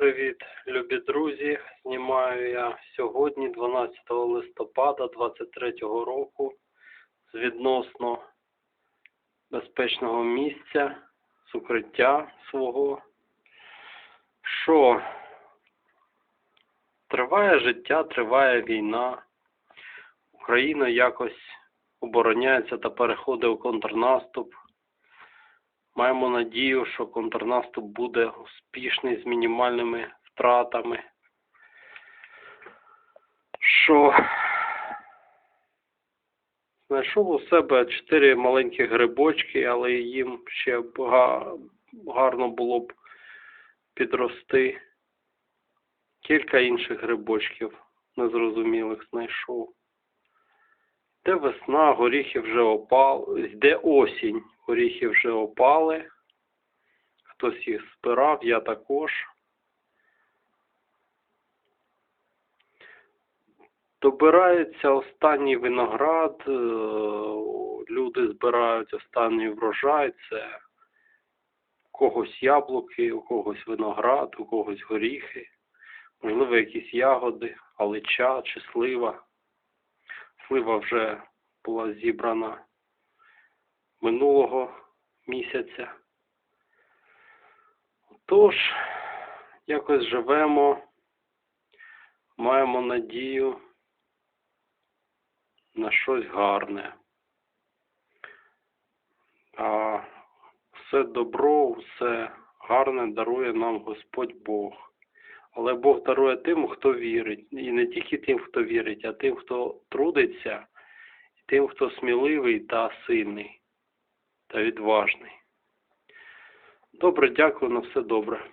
Привіт, любі друзі. Знімаю я сьогодні, 12 листопада 23 року, з відносно безпечного місця, з укриття свого. Що? Триває життя, триває війна. Україна якось обороняється та переходить у контрнаступ. Маємо надію, що контрнаступ буде успішний з мінімальними втратами. Що знайшов у себе чотири маленькі грибочки, але їм ще гарно було б підрости. Кілька інших грибочків незрозумілих знайшов. Йде весна, горіхи вже опали, йде осінь, горіхи вже опали. Хтось їх збирав, я також. Добирається останній виноград, е, люди збирають останній врожай, це у когось яблуки, у когось виноград, у когось горіхи, можливо, якісь ягоди, алича чи слива. Слива вже була зібрана минулого місяця. Тож, якось живемо, маємо надію на щось гарне. А все добро, все гарне дарує нам Господь Бог. Але Бог дарує тим, хто вірить. І не тільки тим, хто вірить, а тим, хто трудиться, і тим, хто сміливий та сильний та відважний. Добре, дякую на все добре.